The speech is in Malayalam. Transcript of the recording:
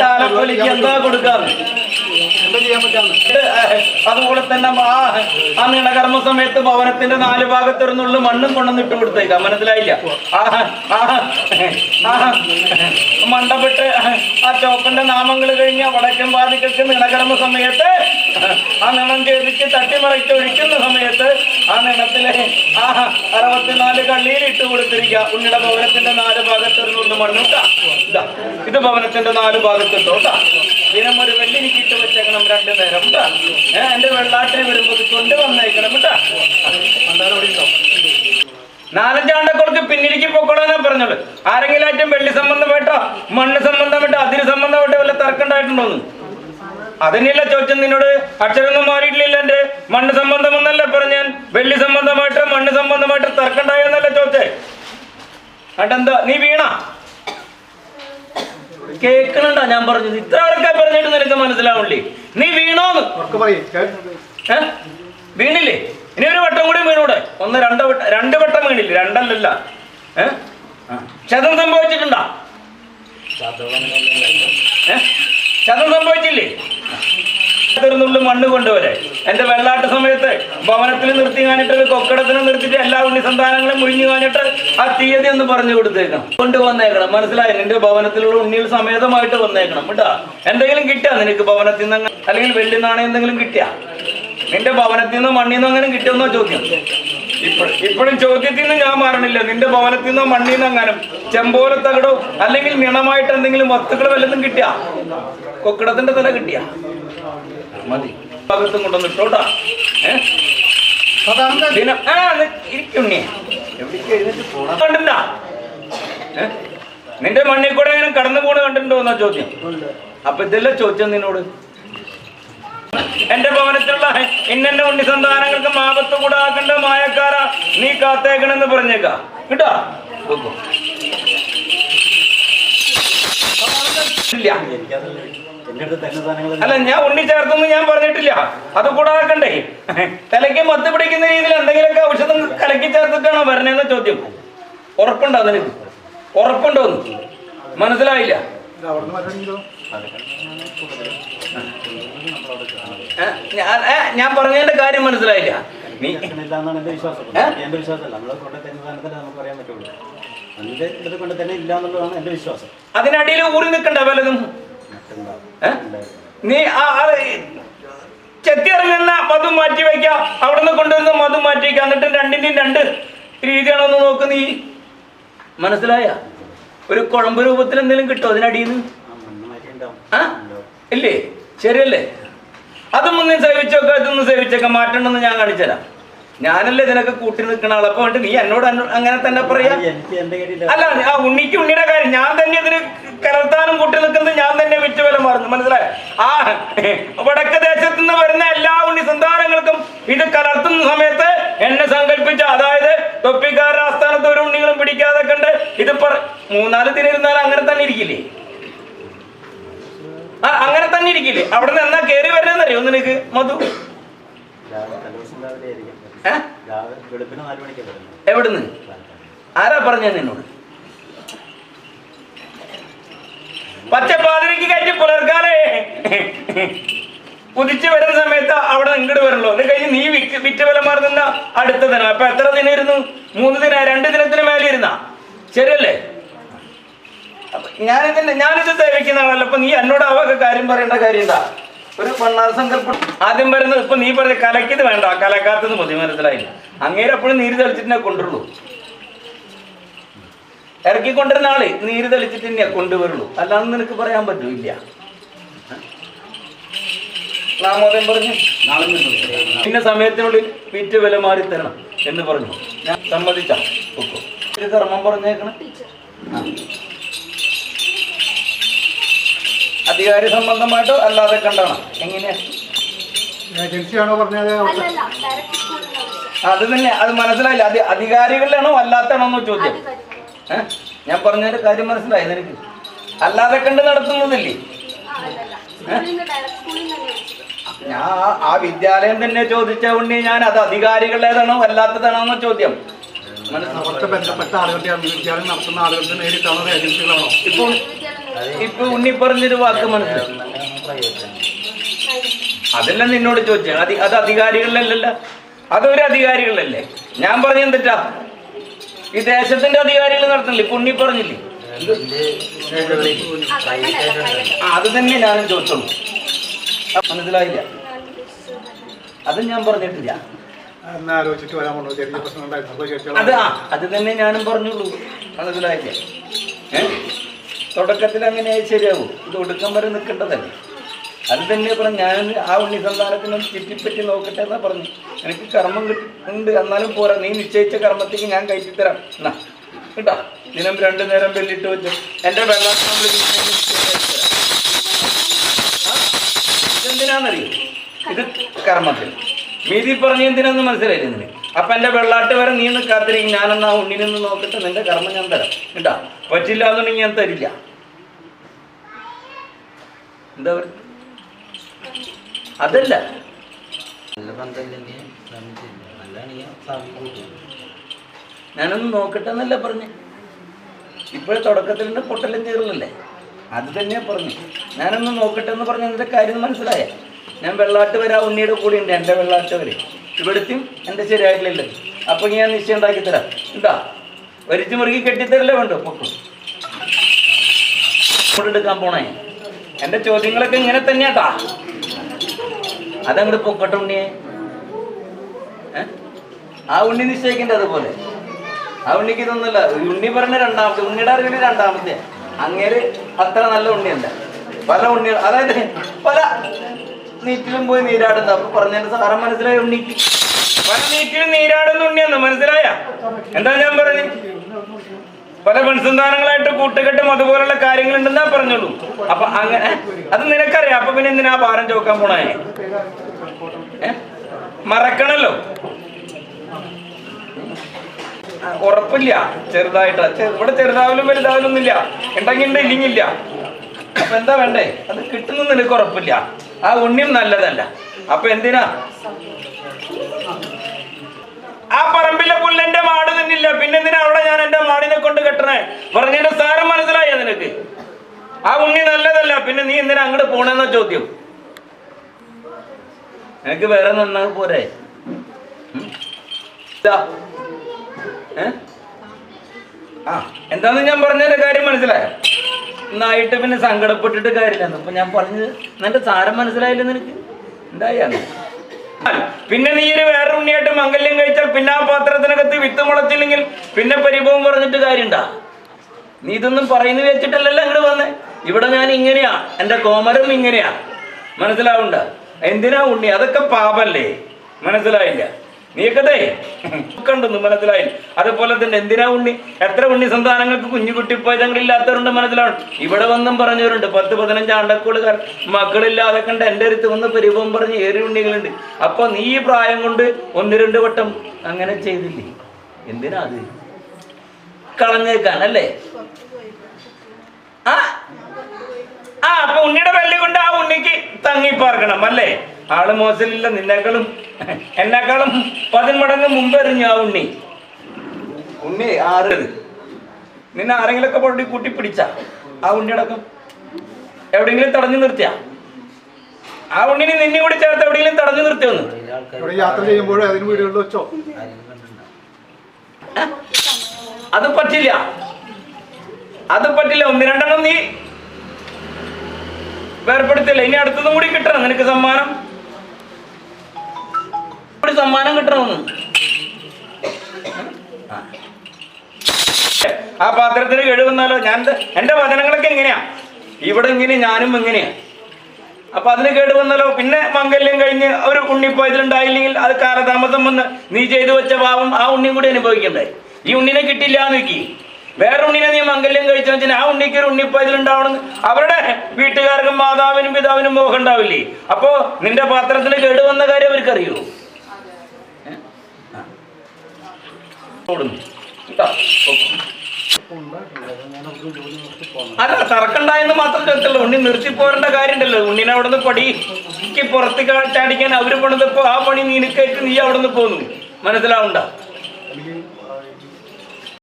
താലപ്പൊലിക്ക് എന്താ കൊടുക്കാം? അതുപോലെ തന്നെ ആ ആ നീണകർമ്മ സമയത്ത് ഭവനത്തിന്റെ നാല് ഭാഗത്തൊരു നുള്ളു മണ്ണും കൊണ്ടുവന്ന് ഇട്ട് കൊടുത്തേക്കാം. മനസ്സിലായില്ല? മണ്ടപ്പെട്ട് ആ ചോപ്പന്റെ നാമങ്ങൾ കഴിഞ്ഞ വടക്കൻ വാദികൾക്ക് നീണകർമ്മ സമയത്ത് ആ നിണം ചെയ്തിട്ട് തട്ടിമറിച്ച് ഒഴിക്കുന്ന സമയത്ത് ആ നിണത്തിലെ ആ അറുപത്തിനാല് കള്ളിയിൽ ഇട്ട് കൊടുത്തിരിക്കുക. ഉണ്ണിയുടെ ഭവനത്തിന്റെ നാല് ഭാഗത്തൊരു നുള്ളു മണ്ണും ഇതാ ഇത് ഭവനത്തിന്റെ നാല് ഭാഗത്തുണ്ടോ ദിനം ഒരു വെള്ളിനിക്ക് ഇട്ട് വെച്ചേക്കണം രണ്ടു നേരം കേട്ടാ. ഏഹ് എന്റെ വെള്ളാട്ടിനെ വരുമ്പോ ഇത് കൊണ്ട് വന്നേക്കണം കേട്ടാ. കുറച്ച് പിന്നിലേക്ക് പൊക്കോളാനാ പറഞ്ഞോളൂ. ആരെങ്കിലും ആയിട്ടും വെള്ളി സംബന്ധമായിട്ടോ മണ്ണ് സംബന്ധമായിട്ടോ അതിന് സംബന്ധമായിട്ടോ വല്ല തർക്കം ഉണ്ടായിട്ടുണ്ടോന്ന് അതന്നെയല്ല ചോദിച്ചത് നിന്നോട് അക്ഷരമൊന്നും മാറിയിട്ടില്ല എന്റെ മണ്ണ് സംബന്ധമെന്നല്ല പറഞ്ഞാൻ? വെള്ളി സംബന്ധമായിട്ട് മണ്ണ് സംബന്ധമായിട്ട് തർക്കണ്ടായെന്നല്ല ചോദ്യം. ചോദിച്ചേ അതെന്താ? നീ വീണ? കേക്കണണ്ട ഞാൻ പറഞ്ഞത്. ഇത്ര ആൾക്കാർ പറഞ്ഞിട്ട് നിനക്ക് മനസ്സിലാവണ്ടേ നീ വീണോന്ന്? വീണില്ലേ? ഇനി ഒരു വട്ടം കൂടി വീണൂടെ. ഒന്ന് രണ്ട് വട്ടം രണ്ട് വട്ടം വീണില്ലേ? രണ്ടല്ലല്ല. ഏ? ആ. ക്ഷതം സംഭവിച്ചിട്ടുണ്ടോ? ക്ഷതം സംഭവിച്ചില്ലേ? ുള്ളു മണ്ണ് കൊണ്ടുവരെ. എന്റെ വെള്ളാട്ട സമയത്ത് ഭവനത്തിൽ നിർത്തി കാണിട്ട് കൊക്കടത്തിന് നിർത്തിയിട്ട് എല്ലാ ഉണ്ണി സന്താനങ്ങളും മുഴിഞ്ഞു കാണിട്ട് ആ തീയതി ഒന്ന് പറഞ്ഞു കൊടുത്തേക്കണം. കൊണ്ടുവന്നേക്കണം മനസ്സിലായി? നിന്റെ ഭവനത്തിലുള്ള ഉണ്ണികൾ സമേതമായിട്ട് വന്നേക്കണം കേട്ടാ. എന്തെങ്കിലും കിട്ടിയാ നിനക്ക് ഭവനത്തിൽ നിന്ന് അല്ലെങ്കിൽ വെള്ളി നാണയം എന്തെങ്കിലും കിട്ടിയാ? നിന്റെ ഭവനത്തിൽ നിന്ന് മണ്ണിൽ നിന്ന് അങ്ങനെ കിട്ടിയെന്നോ ചോദ്യം. ഇപ്പോഴും ചോദ്യത്തിൽ നിന്ന് ഞാൻ മാറണില്ല. നിന്റെ ഭവനത്തിൽ നിന്നോ മണ്ണിൽ നിന്ന് അങ്ങനെ ചെമ്പോല തകടോ അല്ലെങ്കിൽ നിണമായിട്ട് എന്തെങ്കിലും വസ്തുക്കൾ വല്ലതും കിട്ടിയ? കൊക്കിടത്തിന്റെ തല കിട്ടിയ? മതി. ഭാഗത്തും കൊണ്ടൊന്ന് ഇട്ടോട്ടാ. കണ്ടില്ല നിന്റെ മണ്ണിൽ കൂടെ ഇങ്ങനെ കടന്നു പോണ കണ്ടിട്ടുണ്ടോ എന്നാ ചോദ്യം? അപ്പൊ ഇതെല്ലാം ചോദിച്ചത് നിന്നോട്? എന്റെ ഭവനത്തിലുള്ള ഇന്നെന്റെ ഉണ്ണി സന്താനങ്ങൾക്ക് മാപത്ത് കൂടാക്കേണ്ട മായക്കാര നീ കാത്തേക്കണെന്ന് പറഞ്ഞേക്ക. കേട്ടോ? അല്ല ഞാൻ ഉണ്ണി ചേർത്തൊന്നും ഞാൻ പറഞ്ഞിട്ടില്ല. അത് കൂടാക്കണ്ടേ? തലയ്ക്ക് മത്ത് പിടിക്കുന്ന രീതിയിൽ എന്തെങ്കിലുമൊക്കെ ഔഷധം കലക്കി ചേർത്തിട്ടാണോ വരണേന്ന് ചോദ്യം. ഉറപ്പുണ്ടോ അതിന്? ഉറപ്പുണ്ടോന്ന്? മനസ്സിലായില്ല. ഞാൻ പറഞ്ഞതിന്റെ കാര്യം മനസ്സിലായില്ല. നീ എന്നാണ് എന്റെ വിശ്വാസം? എന്റെ വിശ്വാസമല്ല. നമ്മളെ തന്നെ നമുക്ക് പറ്റുള്ളൂ. എന്റെ ഇത് കൊണ്ട് തന്നെ ഇല്ല എന്നുള്ളതാണ് എന്റെ വിശ്വാസം അതിനടിയിൽ ഊറി നിൽക്കണ്ട വലതും നീ ആ ആ, ഈ ചെത്തി ഇറങ്ങുന്ന മധു മാറ്റി വയ്ക്കുക അവിടുന്ന് കൊണ്ടുവന്ന മധു മാറ്റി വയ്ക്കുക എന്നിട്ട് രണ്ടിന്റെയും രണ്ട് രീതിയാണോ എന്ന് നോക്ക് നീ. മനസ്സിലായ? ഒരു കുഴമ്പ് രൂപത്തിൽ എന്തെങ്കിലും കിട്ടുമോ അതിനടിയിൽ നിന്ന് ആ? ഇല്ലേ? ശരിയല്ലേ? അതൊന്നും സേവിച്ചൊക്കെ അതൊന്നും സേവിച്ചൊക്കെ മാറ്റണ്ടെന്ന് ഞാൻ കാണിച്ചുതരാം ഞാനല്ലേ ഇതിനൊക്കെ കൂട്ടി നിൽക്കണ ആൾ അപ്പൊ നീ എന്നോട് അങ്ങനെ തന്നെ പറയാ? അല്ല ആ ഉണ്ണിക്ക് ഉണ്ണിയുടെ കാര്യം ഞാൻ തന്നെ ഇതിന് കലർത്താനും കൂട്ടി നിൽക്കുന്നത് ഞാൻ തന്നെ വിറ്റ് വില മാറുന്നു. മനസ്സിലായ? ആ വടക്ക് ദേശത്ത് നിന്ന് വരുന്ന എല്ലാ ഉണ്ണി സന്താനങ്ങൾക്കും ഇത് കലർത്തുന്ന സമയത്ത് എന്നെ സങ്കല്പിച്ച അതായത് തൊപ്പിക്കാരുടെ ആസ്ഥാനത്ത് പിടിക്കാതെ കണ്ട് ഇത് പറ മൂന്നാൽ ദിനിരുന്നാൽ അങ്ങനെ തന്നെ ഇരിക്കില്ലേ? ആ അങ്ങനെ തന്നെ ഇരിക്കില്ലേ? അവിടെ നിന്ന് എന്നാ കയറി വരുന്നറിയോ നിനക്ക് മധു? എവിടുന്ന്? ആരാ പറഞ്ഞ നിന്നോട്? പച്ചപ്പാതിരിക്ക് കഴിഞ്ഞ് പുലർക്കാലേ കുതിച്ചു വരുന്ന സമയത്ത് അവിടെ ഇങ്ങോട്ട് വരണല്ലോ. അത് കഴിഞ്ഞ് നീ വിറ്റ് വിറ്റ് വില മാറുന്ന അടുത്ത ദിനം. അപ്പൊ എത്ര ദിനായിരുന്നു മൂന്ന് ദിന രണ്ട് ദിനത്തിന് മേലെ ഇരുന്ന. ശരിയല്ലേ? ഞാനിതിന്റെ ഞാനിത് സേവിക്കുന്ന ആളല്ല അപ്പൊ നീ എന്നോട് അവക്ക് കാര്യം പറയേണ്ട കാര്യം എന്താ ഒരു സങ്കല്പം. ആദ്യം പറയുന്നത് ഇപ്പൊ നീ പറഞ്ഞ കലക്കിത് വേണ്ട. കലക്കാത്തത് മതി മനസ്സിലായില്ല. അങ്ങേരെ എപ്പോഴും നീര് തളിച്ചിട്ടേ കൊണ്ടുള്ളൂ ഇറക്കി കൊണ്ടുവരുന്ന ആൾ നീര് തളിച്ചിട്ട് തന്നെയാ കൊണ്ടുവരുള്ളൂ. അല്ലാതെ നിനക്ക് പറയാൻ പറ്റൂല്ല നാമോദയം പറഞ്ഞു പിന്നെ സമയത്തിനുള്ളിൽ വിറ്റ് വില മാറി തരണം എന്ന് പറഞ്ഞു. ഞാൻ സമ്മതിച്ച. ഒരു ധർമ്മം പറഞ്ഞേക്കണം. അധികാരി സംബന്ധമായിട്ടോ അല്ലാതെ കണ്ടാണ്? എങ്ങനെയാ? അത് തന്നെ അത് മനസ്സിലായില്ല. അത് അധികാരികളിലാണോ അല്ലാത്താണോ എന്ന് ചോദ്യം? ഞാൻ പറഞ്ഞതിന്റെ കാര്യം മനസ്സിലായി നിനക്ക്. അല്ലാതെ കണ്ട് നടത്തുന്നതില്ലേ? ആ ഞാൻ ആ- വിദ്യാലയം തന്നെ ചോദിച്ച ഉണ്ണി ഞാൻ അത് അധികാരികളുടേതാണോ അല്ലാത്തതാണോ എന്ന ചോദ്യം. മനസ്സിലായി? അവിടുത്തെ ബന്ധപ്പെട്ട ആളുകളുടെ വിദ്യാലയം നടത്തുന്ന ആളുകളുടെ നേരിട്ടാണോ ഏജൻസികളാണോ ഇപ്പോൾ ഇപ്പൊ ഉണ്ണി പറഞ്ഞൊരു വാക്ക് മനസ്സിലായി. അതെല്ലാം നിന്നോട് ചോദിച്ചത് അത് അത് അധികാരികളിലല്ലല്ലോ. അതൊരു അധികാരികളല്ലേ ഞാൻ പറഞ്ഞ എന്തിട്ടാ? ഈ ദേശത്തിന്റെ അധികാരികൾ നടത്തണില്ലേ ഇപ്പൊ ഉണ്ണി പറഞ്ഞില്ലേ? അത് തന്നെ ഞാനും ചോദിച്ചോളൂ. മനസ്സിലായില്ല. അത് ഞാൻ പറഞ്ഞിട്ടില്ല. അത് അത് തന്നെ ഞാനും പറഞ്ഞുള്ളൂ. മനസ്സിലായില്ല. തുടക്കത്തിൽ അങ്ങനെ ശരിയാവും. ഇത് ഒടുക്കം വരെ നിൽക്കേണ്ടതല്ലേ? അത് തന്നെ പറഞ്ഞു ഞാൻ ആ ഉണ്ണി സന്താനത്തിനെ ചുറ്റിപ്പറ്റി നോക്കട്ടെ എന്നാ പറഞ്ഞു. എനിക്ക് കർമ്മം ഉണ്ട്. എന്നാലും പോരാ. നീ നിശ്ചയിച്ച കർമ്മത്തേക്ക് ഞാൻ കയറ്റി തരാം എന്നാ. കേട്ടാ? ദിനം രണ്ടു നേരം വെല്ലിട്ട് വെച്ചു. എന്റെ വെള്ളം ഇതെന്തിനാന്നറിയോ ഇത് കർമ്മത്തിൽ. മീതി പറഞ്ഞ എന്തിനാന്ന് മനസ്സിലായില്ലേ നിനക്ക്? അപ്പൊ എന്റെ വെള്ളാട്ട് വരെ നീ ഒന്ന് കാത്തിരിക്കും ഞാനെന്നാ ഉണ്ണിൽ നിന്ന് നോക്കട്ടെ നിന്റെ കർമ്മം ഞാൻ തരാം. കേട്ടാ പറ്റില്ല എന്നുണ്ടെങ്കിൽ ഞാൻ തരില്ല. എന്താ പറയുക അതല്ല. ഞാനൊന്ന് നോക്കട്ടെ എന്നല്ല പറഞ്ഞു. ഇപ്പോഴെ തുടക്കത്തിൽ പൊട്ടലും ചേർന്നല്ലേ അത് തന്നെയാ പറഞ്ഞു. ഞാനൊന്ന് നോക്കട്ടെ എന്ന് പറഞ്ഞ എന്റെ കാര്യം മനസ്സിലായ. ഞാൻ വെള്ളാട്ട് വരാ ഉണ്ണിയുടെ കൂടെ ഉണ്ട് എന്റെ വെള്ളാട്ട് വരെ ഇവിടുത്തെയും എന്റെ ശരിയായിട്ടില്ലല്ലോ അപ്പൊ ഞാൻ നിശ്ചയം ഉണ്ടാക്കി തരാം. എന്താ വരിച്ചു മുറുകി കെട്ടിത്തരല്ലേ വേണ്ടോ? പൊക്കും. എടുക്കാൻ പോണേ. എന്റെ ചോദ്യങ്ങളൊക്കെ ഇങ്ങനെ തന്നെയാട്ടാ. അതങ്ങോട്ട് പൊക്കട്ടെ ഉണ്ണിയെ. ആ ഉണ്ണി നിശ്ചയിക്കണ്ടേ അതുപോലെ. ആ ഉണ്ണിക്ക് ഇതൊന്നുമില്ല. ഉണ്ണി പറഞ്ഞ രണ്ടാമത്തെ ഉണ്ണിയുടെ അറിവിൽ രണ്ടാമത്തെ. അങ്ങേര് അത്ര നല്ല ഉണ്ണിയല്ല. പല ഉണ്ണികൾ അതായത് പല നീറ്റിലും പോയി നീരാടുന്ന. അപ്പൊ പറഞ്ഞതിന്റെ സാറ മനസ്സിലായ ഉണ്ണി? പല നീറ്റിലും നീരാടുന്ന ഉണ്ണിയെന്ന് മനസ്സിലായ? എന്താ ഞാൻ പറഞ്ഞു? പല മനസ്സന്താനങ്ങളായിട്ട് കൂട്ടുകെട്ടും അതുപോലുള്ള കാര്യങ്ങളുണ്ടെന്നാ പറഞ്ഞോളൂ അപ്പൊ അങ്ങനെ അത് നിനക്കറിയാം. അപ്പൊ പിന്നെ എന്തിനാ ഭാരം ചോക്കാൻ പോണേ? മറക്കണല്ലോ. ഉറപ്പില്ല. ചെറുതായിട്ട്. ഇവിടെ ചെറുതാവലും വലുതാവലും ഇല്ല ഉണ്ടെങ്കിൽ ഉണ്ട് ഇല്ലെങ്കില്ല അപ്പൊ എന്താ വേണ്ടേ? അത് കിട്ടുന്ന നിനക്ക് ഉറപ്പില്ല. ആ ഉണ്ണിയും നല്ലതല്ല. അപ്പൊ എന്തിനാ? ആ പറമ്പിലെ പുല്ലെന്റെ മാട് തന്നില്ല പിന്നെന്തിനാ അവിടെ ഞാൻ എന്റെ മാടിനെ കൊണ്ട് കെട്ടണേ? പറഞ്ഞതിന്റെ സാരം മനസ്സിലായ നിനക്ക്? ആ ഉണ്ണി നല്ലതല്ല. പിന്നെ നീ എന്തിനാ അങ്ങോട്ട് പോണെന്ന ചോദ്യം? എനിക്ക് വേറെ നന്നാ പോരെ? ആ എന്താന്ന് ഞാൻ പറഞ്ഞതിന്റെ കാര്യം മനസ്സിലായ? എന്നായിട്ട് പിന്നെ സങ്കടപ്പെട്ടിട്ട് കാര്യമില്ലെന്ന്. അപ്പൊ ഞാൻ പറഞ്ഞത് നിന്റെ സാരം മനസ്സിലായില്ല നിനക്ക്? എന്തായാലും. പിന്നെ നീ ഒരു വേറെ ഉണ്ണിയായിട്ട് മംഗല്യം കഴിച്ചാൽ പിന്നെ ആ പാത്രത്തിനകത്ത് വിത്ത് മുളച്ചില്ലെങ്കിൽ പിന്നെ പരിഭവം പറഞ്ഞിട്ട് കാര്യണ്ടാ നീ ഇതൊന്നും പറയുന്നു വെച്ചിട്ടല്ലല്ലോ ഇങ്ങോട്ട് വന്നേ. ഇവിടെ ഞാൻ ഇങ്ങനെയാ. എന്റെ കോമരം ഇങ്ങനെയാ. മനസ്സിലാവുണ്ട എന്തിനാ ഉണ്ണി? അതൊക്കെ പാപല്ലേ? മനസ്സിലായില്ല. നീക്കതേ കണ്ടു മനസ്സിലായി. അതുപോലെ തന്നെ എന്തിനാ ഉണ്ണി? എത്ര ഉണ്ണി സന്താനങ്ങൾക്ക് കുഞ്ഞു കുട്ടിപ്പോയതങ്ങളില്ലാത്തവരുണ്ട് മനസ്സിലാണ് ഇവിടെ വന്നും പറഞ്ഞവരുണ്ട്. പത്ത് പതിനഞ്ച് ആണ്ടക്കൂടുകാർ മക്കളില്ലാതെ കണ്ട് എന്റെ അടുത്ത് വന്ന് പരിഭവം പറഞ്ഞ് ഏറി ഉണ്ണികളുണ്ട്. അപ്പൊ നീ പ്രായം കൊണ്ട് ഒന്ന് രണ്ട് വട്ടം അങ്ങനെ ചെയ്തില്ലേ? എന്തിനാ അത്? കളഞ്ഞേക്കാൻ അല്ലേ ആ? ആ അപ്പൊ ഉണ്ണിയുടെ വെള്ളി കൊണ്ട് ആ ഉണ്ണിക്ക് തങ്ങി പാർക്കണം അല്ലേ? ആൾ മോശമില്ല നിന്നെക്കാളും എന്നെക്കാളും പതിന്മടങ്ങ് മുമ്പ് എറിഞ്ഞു ആ ഉണ്ണി. ഉണ്ണി ആറ്. നിന്നെ ആരെങ്കിലൊക്കെ പൊട്ടി കൂട്ടി പിടിച്ച? ആ ഉണ്ണിയടക്കം എവിടെയെങ്കിലും തടഞ്ഞു നിർത്തിയ? ആ ഉണ്ണിനെ നിന്നെ കൂടി ചേർത്ത് എവിടെയെങ്കിലും തടഞ്ഞു നിർത്തിയൊന്ന്? യാത്ര ചെയ്യുമ്പോഴേ അതിന് വീടുകളിൽ വെച്ചോ? ആരെങ്കിലും കണ്ടിട്ടുണ്ടോ അത് പറ്റില്ല. അത് പറ്റില്ല. ഒന്ന് രണ്ടെണ്ണം നീ വേർപ്പെടുത്തില്ല. ഇനി അടുത്തതും കൂടി കിട്ടണം. നിനക്ക് സമ്മാനം. കൂടി സമ്മാനം കിട്ടണമെന്ന്. ആ. പാത്രത്തിന് കേടുവന്നാലോ ഞാൻ എന്റെ വചനങ്ങളൊക്കെ എങ്ങനെയാ ഇവിടെ ഇങ്ങനെ ഞാനും എങ്ങനെയാ അപ്പൊ അതിന് കേട് പിന്നെ മംഗല്യം കഴിഞ്ഞ് ഒരു ഉണ്ണിപ്പോ ഇതിലുണ്ടായില്ലെങ്കിൽ അത് കാലതാമസം വന്ന് നീ ചെയ്തു വെച്ച പാവം ആ ഉണ്ണിയും കൂടി അനുഭവിക്കണ്ടേ? ഈ ഉണ്ണിനെ കിട്ടില്ല എന്ന് വെക്കി. വേറെ ഉണ്ണിനെ നീ മംഗല്യം കഴിച്ചു വെച്ചാൽ ആ ഉണ്ണിക്ക് ഒരു ഉണ്ണിപ്പോ ഇതിലുണ്ടാവണം അവരുടെ വീട്ടുകാർക്കും മാതാവിനും പിതാവിനും മോഹം ഉണ്ടാവില്ലേ? അപ്പോ നിന്റെ പാത്രത്തിന് കേട് വന്ന കാര്യം അവർക്കറിയോ ഏ? ആ. ഓടുന്നു കേട്ടോ ഓക്കെ അല്ല തറക്കണ്ടായെന്ന് മാത്രം ചോദിച്ചല്ലോ ഉണ്ണി നിർത്തി പോരേണ്ട കാര്യമുണ്ടല്ലോ. ഉണ്ണിനെ അവിടെ നിന്ന് പടിക്ക് പുറത്ത് കാട്ടാടിക്കാൻ അവർ പണിതപ്പോ ആ പണി നിനക്കേറ്റ് നീ അവിടെ നിന്ന് പോന്നു. മനസ്സിലാവണ്ട എനിക്ക്